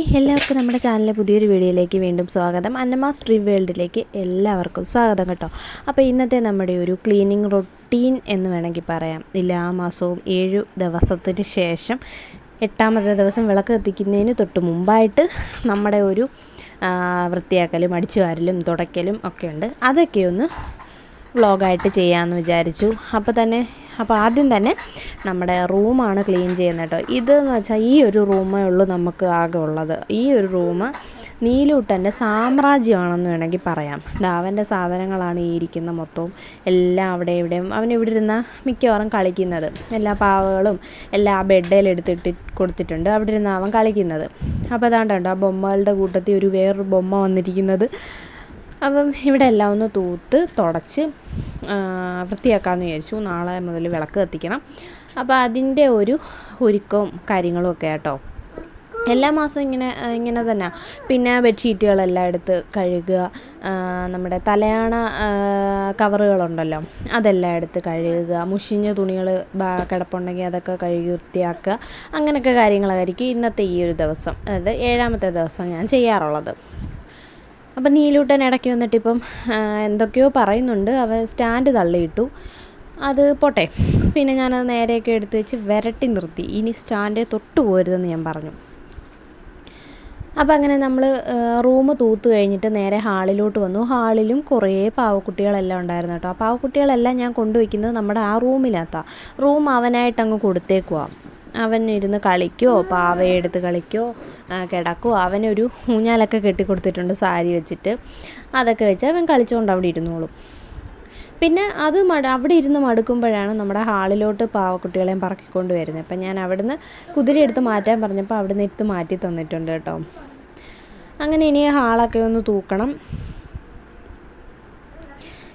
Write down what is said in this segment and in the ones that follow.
എല്ലാവർക്കും നമ്മുടെ ചാനലിലെ പുതിയൊരു വീഡിയോയിലേക്ക് വീണ്ടും സ്വാഗതം. അന്നമാസ് ഡ്രീം വേൾഡിലേക്ക് എല്ലാവർക്കും സ്വാഗതം കേട്ടോ. അപ്പോൾ ഇന്നത്തെ നമ്മുടെ ഒരു ക്ലീനിങ് റൊട്ടീൻ എന്ന് വേണമെങ്കിൽ പറയാം. എല്ലാ മാസവും ഏഴു ദിവസത്തിന് ശേഷം എട്ടാമത്തെ ദിവസം വിളക്ക് കത്തിക്കുന്നതിന് തൊട്ട് മുമ്പായിട്ട് നമ്മുടെ ഒരു വൃത്തിയാക്കലും അടിച്ചു വാരലും തുടയ്ക്കലും ഒക്കെ ഉണ്ട്. അതൊക്കെ ഒന്ന് വ്ളോഗായിട്ട് ചെയ്യാമെന്ന് വിചാരിച്ചു. അപ്പോൾ തന്നെ അപ്പോൾ ആദ്യം തന്നെ നമ്മുടെ റൂമാണ് ക്ലീൻ ചെയ്യുന്നത് കേട്ടോ. ഇതെന്ന് വെച്ചാൽ ഈ ഒരു റൂമേ ഉള്ളൂ നമുക്ക് ആകെ ഉള്ളത്. ഈ ഒരു റൂം നീലൂട്ടന്റെ സാമ്രാജ്യമാണെന്ന് വേണമെങ്കിൽ പറയാം. അവന്റെ സാധനങ്ങളാണ് ഈ ഇരിക്കുന്ന മൊത്തവും. എല്ലാം അവിടെ ഇവിടെയും. അവൻ ഇവിടെ ഇരുന്ന മിക്കവാറും കളിക്കുന്നത്. എല്ലാ പാവകളും എല്ലാ എടുത്തിട്ട് കൊടുത്തിട്ടുണ്ട്. അവിടെ ഇരുന്ന് അവൻ കളിക്കുന്നത്. അപ്പോൾ അതാണ്ടുണ്ടോ ആ ബൊമ്മകളുടെ കൂട്ടത്തിൽ ഒരു വേറൊരു ബൊമ്മ വന്നിരിക്കുന്നത്. അപ്പം ഇവിടെ എല്ലാം ഒന്ന് തൂത്ത് തുടച്ച് വൃത്തിയാക്കാമെന്ന് വിചാരിച്ചു. നാളെ മുതൽ വിളക്ക് കത്തിക്കണം. അപ്പോൾ അതിന്റെ ഒരു ഒരുക്കവും കാര്യങ്ങളും ഒക്കെ കേട്ടോ എല്ലാ മാസവും ഇങ്ങനെ ഇങ്ങനെ തന്നെ. പിന്നെ ബെഡ്ഷീറ്റുകളെല്ലാം എടുത്ത് കഴുകുക. നമ്മുടെ തലയാണ കവറുകളുണ്ടല്ലോ അതെല്ലാം എടുത്ത് കഴുകുക. മുഷിഞ്ഞ തുണികൾ കിടപ്പുണ്ടെങ്കിൽ അതൊക്കെ കഴുകി വൃത്തിയാക്കുക. അങ്ങനെയൊക്കെ കാര്യങ്ങളായിരിക്കും ഇന്നത്തെ ഈ ഒരു ദിവസം. അതായത് ഏഴാമത്തെ ദിവസം ഞാൻ ചെയ്യാറുള്ളത്. അപ്പം നീലൂട്ടൻ ഇടയ്ക്ക് വന്നിട്ട് ഇപ്പം എന്തൊക്കെയോ പറയുന്നുണ്ട്. അവൻ സ്റ്റാൻഡ് തള്ളിയിട്ടു. അത് പോട്ടെ. പിന്നെ ഞാനത് നേരെയൊക്കെ എടുത്ത് വെച്ച് വിരട്ടി നിർത്തി. ഇനി സ്റ്റാൻഡേ തൊട്ട് പോരുതെന്ന് ഞാൻ പറഞ്ഞു. അപ്പം അങ്ങനെ നമ്മൾ റൂം തൂത്ത് കഴിഞ്ഞിട്ട് നേരെ ഹാളിലോട്ട് വന്നു. ഹാളിലും കുറേ പാവക്കുട്ടികളെല്ലാം ഉണ്ടായിരുന്നു കേട്ടോ. ആ പാവക്കുട്ടികളെല്ലാം ഞാൻ കൊണ്ടുവയ്ക്കുന്നത് നമ്മുടെ ആ റൂമിനകത്താണ് റൂം അവനായിട്ടങ്ങ് കൊടുത്തേക്കുവാ. അവൻ ഇരുന്ന് കളിക്കോ കളിക്കോ ആ, കിടക്കോ അവനൊരു ഊഞ്ഞാലൊക്കെ കെട്ടിക്കൊടുത്തിട്ടുണ്ട് സാരി വെച്ചിട്ട്. അതൊക്കെ വെച്ച് അവൻ കളിച്ചുകൊണ്ട് അവിടെ ഇരുന്നോളും. പിന്നെ അത് മട അവിടെ ഇരുന്ന് മടുക്കുമ്പോഴാണ് നമ്മുടെ ഹാളിലോട്ട് പാവക്കുട്ടികളെയും പറക്കിക്കൊണ്ട് വരുന്നത്. അപ്പം ഞാൻ അവിടുന്ന് കുതിര എടുത്ത് മാറ്റാൻ പറഞ്ഞപ്പോൾ അവിടുന്ന് എടുത്ത് മാറ്റി തന്നിട്ടുണ്ട് കേട്ടോ. അങ്ങനെ ഇനി ഹാളൊക്കെ ഒന്ന് തൂക്കണം.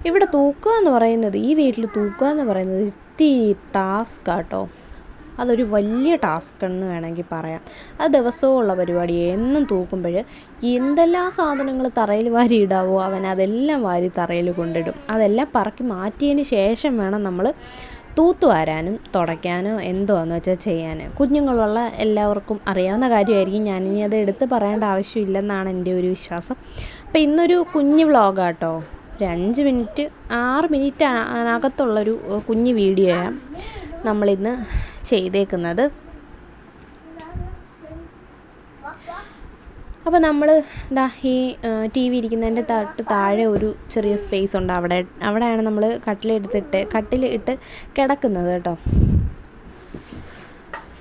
ഇവിടെ തൂക്കുക എന്ന് പറയുന്നത് ഈ വീട്ടിൽ തൂക്കുക എന്ന് പറയുന്നത് ഇത്തിരി ടാസ്ക് കേട്ടോ. അതൊരു വലിയ ടാസ്ക് എന്ന് വേണമെങ്കിൽ പറയാം. അത് ദിവസവും ഉള്ള പരിപാടി. എന്നും തൂക്കുമ്പോൾ എന്തെല്ലാം സാധനങ്ങൾ തറയിൽ വാരി ഇടാവോ അവൻ അതെല്ലാം വാരി തറയിൽ കൊണ്ടിടും. അതെല്ലാം പറക്കി മാറ്റിയതിന് ശേഷം വേണം നമ്മൾ തൂത്ത് വാരാനും തുടയ്ക്കാനോ എന്തോന്ന് വെച്ചാൽ ചെയ്യാൻ കുഞ്ഞുങ്ങളുള്ള എല്ലാവർക്കും അറിയാവുന്ന കാര്യമായിരിക്കും. ഞാനിനി അത് എടുത്ത് പറയേണ്ട ആവശ്യമില്ലെന്നാണ് എന്റെ ഒരു വിശ്വാസം. അപ്പോൾ ഇന്നൊരു കുഞ്ഞ് വ്ളോഗാട്ടോ. ഒരു അഞ്ച് മിനിറ്റ് ആറ് മിനിറ്റ് അകത്തുള്ളൊരു ഏഹ്, കുഞ്ഞ് വീഡിയോയാണ് നമ്മളിന്ന് ചെയ്തേക്കുന്നത്. അപ്പോൾ നമ്മൾ ഇതാ ഈ ടി വി ഇരിക്കുന്നതിന്റെ തൊട്ട് താഴെ ഒരു ചെറിയ സ്പേസ് ഉണ്ട് അവിടെ. അവിടെയാണ് നമ്മൾ കട്ടിലെടുത്തിട്ട് കട്ടിൽ ഇട്ട് കിടക്കുന്നത് കേട്ടോ.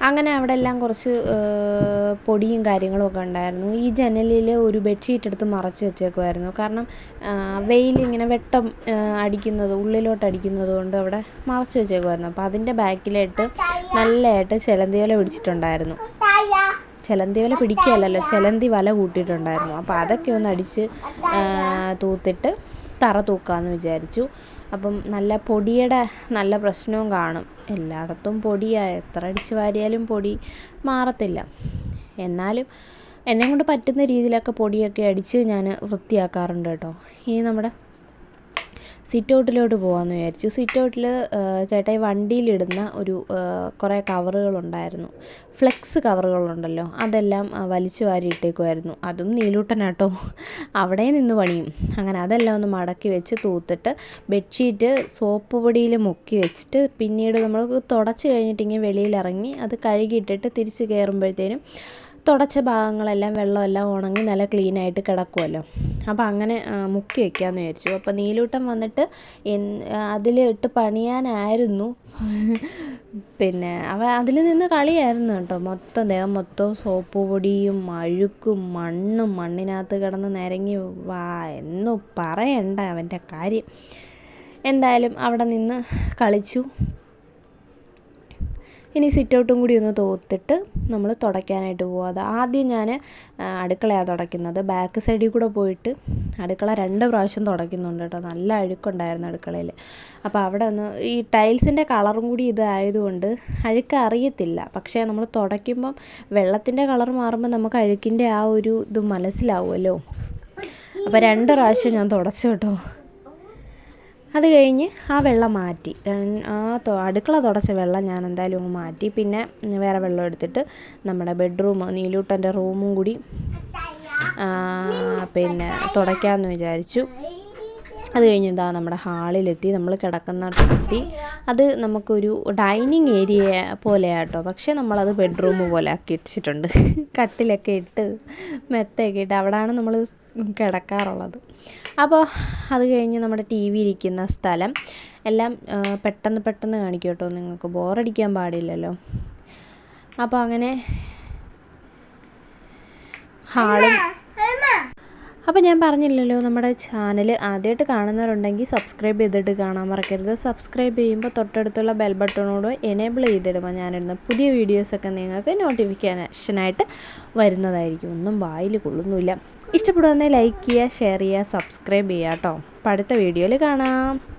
അങ്ങനെ അവിടെ എല്ലാം കുറച്ച് പൊടിയും കാര്യങ്ങളും ഒക്കെ ഉണ്ടായിരുന്നു. ഈ ജനലിൽ ഒരു ബെഡ്ഷീറ്റ് എടുത്ത് മറച്ച് വെച്ചേക്കുമായിരുന്നു കാരണം വെയിൽ ഇങ്ങനെ വെട്ടം അടിക്കുന്നത് ഉള്ളിലോട്ട് അടിക്കുന്നത് കൊണ്ട് അവിടെ മറച്ച് വെച്ചേക്കുമായിരുന്നു അപ്പോൾ അതിന്റെ ബാക്കിലായിട്ട് നല്ലതായിട്ട് ചിലന്തി വല പിടിച്ചിട്ടുണ്ടായിരുന്നു. ചിലന്തി വല പിടിക്കുകയല്ലല്ലോ ചിലന്തി വല കൂട്ടിയിട്ടുണ്ടായിരുന്നു. അപ്പോൾ അതൊക്കെ ഒന്ന് അടിച്ച് തൂത്തിട്ട് തറ തൂക്കാമെന്ന് വിചാരിച്ചു. അപ്പം നല്ല പൊടിയുടെ നല്ല പ്രശ്നവും കാണും. എല്ലായിടത്തും പൊടിയാ എത്ര അടിച്ച് വാരിയാലും പൊടി മാറത്തില്ല. എന്നാലും എന്നെ കൊണ്ട് പറ്റുന്ന രീതിയിലൊക്കെ പൊടിയൊക്കെ അടിച്ച് ഞാൻ വൃത്തിയാക്കാറുണ്ട് കേട്ടോ. ഇനി നമ്മുടെ സിറ്റ് ഔട്ടിലോട്ട് പോകാമെന്ന് വിചാരിച്ചു. സിറ്റ് ഔട്ടിൽ ചേട്ടായി വണ്ടിയിലിടുന്ന ഒരു കുറേ കവറുകളുണ്ടായിരുന്നു. ഫ്ലെക്സ് കവറുകളുണ്ടല്ലോ അതെല്ലാം വലിച്ചു വാരി ഇട്ടേക്കുമായിരുന്നു അതും നീലൂട്ടനാട്ടോ. അവിടെ നിന്ന് പണിയും. അങ്ങനെ അതെല്ലാം ഒന്ന് മടക്കി വെച്ച് തൂത്തിട്ട് ബെഡ്ഷീറ്റ് സോപ്പ് പൊടിയിൽ മുക്കി വെച്ചിട്ട് പിന്നീട് നമ്മൾ തുടച്ച് കഴിഞ്ഞിട്ട് ഇങ്ങനെ വെളിയിലിറങ്ങി അത് കഴുകിയിട്ടിട്ട് തിരിച്ച് കയറുമ്പോഴത്തേനും തുടച്ച ഭാഗങ്ങളെല്ലാം വെള്ളമെല്ലാം ഉണങ്ങി നല്ല ക്ലീൻ ആയിട്ട് കിടക്കുമല്ലോ അപ്പോൾ അങ്ങനെ മുക്കി വയ്ക്കാമെന്ന് വിചാരിച്ചു. അപ്പോൾ നീലൂട്ടം വന്നിട്ട് അതിൽ ഇട്ട് പണിയാനായിരുന്നു. പിന്നെ അവ അതിൽ നിന്ന് കളിയായിരുന്നു കേട്ടോ. മൊത്തം ദേഹം മൊത്തം സോപ്പ് പൊടിയും അഴുക്കും മണ്ണും മണ്ണിനകത്ത് കിടന്ന് നിരങ്ങി. വാ എന്നു പറയണ്ട അവന്റെ കാര്യം. എന്തായാലും അവിടെ നിന്ന് കളിച്ചു. ഇനി സിറ്റ് ഔട്ടും കൂടി ഒന്ന് തോത്തിട്ട് നമ്മൾ തുടയ്ക്കാനായിട്ട് പോകും അത് ആദ്യം ഞാൻ അടുക്കളയാണ് തുടയ്ക്കുന്നത്. ബാക്ക് സൈഡിൽ കൂടെ പോയിട്ട് അടുക്കള രണ്ട് പ്രാവശ്യം തുടയ്ക്കുന്നുണ്ട് കേട്ടോ. നല്ല അഴുക്കുണ്ടായിരുന്നു അടുക്കളയിൽ അപ്പോൾ അവിടെ ഒന്ന് ഈ ടൈൽസിന്റെ കളറും കൂടി ഇതായതുകൊണ്ട് അഴുക്ക് അറിയത്തില്ല. പക്ഷേ നമ്മൾ തുടയ്ക്കുമ്പം വെള്ളത്തിന്റെ കളർ മാറുമ്പോൾ നമുക്ക് അഴുക്കിന്റെ ആ ഒരു ഇത് മനസ്സിലാവുമല്ലോ. അപ്പോൾ രണ്ട് പ്രാവശ്യം ഞാൻ തുടച്ചു കേട്ടോ. അത് കഴിഞ്ഞ് ആ വെള്ളം മാറ്റി. ആ അടുക്കള തുടച്ച വെള്ളം ഞാൻ എന്തായാലും മാറ്റി. പിന്നെ വേറെ വെള്ളം എടുത്തിട്ട് നമ്മുടെ ബെഡ്റൂം നീലൂട്ടന്റെ റൂമും കൂടി പിന്നെ തുടയ്ക്കാമെന്ന് വിചാരിച്ചു. അത് കഴിഞ്ഞിട്ടാ നമ്മുടെ ഹാളിലെത്തി. നമ്മൾ കിടക്കുന്നിടത്തെത്തി. അത് നമുക്കൊരു ഡൈനിങ് ഏരിയ പോലെയാട്ടോ. പക്ഷേ നമ്മളത് ബെഡ്റൂം പോലെ ആക്കി ഇട്ടിട്ടുണ്ട്. കട്ടിലൊക്കെ ഇട്ട് മെത്തയൊക്കെ ഇട്ട് അവിടെയാണ് നമ്മൾ കിടക്കാറുള്ളത്. അപ്പോൾ അത് കഴിഞ്ഞ് നമ്മുടെ ടി വി ഇരിക്കുന്ന സ്ഥലം എല്ലാം പെട്ടെന്ന് പെട്ടെന്ന് കാണിക്കും കേട്ടോ. നിങ്ങൾക്ക് ബോറടിക്കാൻ പാടില്ലല്ലോ. അപ്പോൾ അങ്ങനെ ഹാളും അപ്പോൾ ഞാൻ പറഞ്ഞില്ലല്ലോ നമ്മുടെ ചാനൽ ആദ്യമായിട്ട് കാണുന്നവരുണ്ടെങ്കിൽ സബ്സ്ക്രൈബ് ചെയ്തിട്ട് കാണാൻ മറക്കരുത്. സബ്സ്ക്രൈബ് ചെയ്യുമ്പോൾ തൊട്ടടുത്തുള്ള ബെൽ ബട്ടണോട് എനേബിൾ ചെയ്തിടുമ്പോൾ ഞാനിടുന്ന പുതിയ വീഡിയോസൊക്കെ നിങ്ങൾക്ക് നോട്ടിഫിക്കേഷനായിട്ട് വരുന്നതായിരിക്കും. ഒന്നും വായിൽ കൊള്ളുന്നില്ല. ഇഷ്ടപ്പെടുന്നേ ലൈക്ക് ചെയ്യുക ഷെയർ ചെയ്യുക സബ്സ്ക്രൈബ് ചെയ്യുക കേട്ടോ അപ്പോൾ അടുത്ത വീഡിയോയിൽ കാണാം.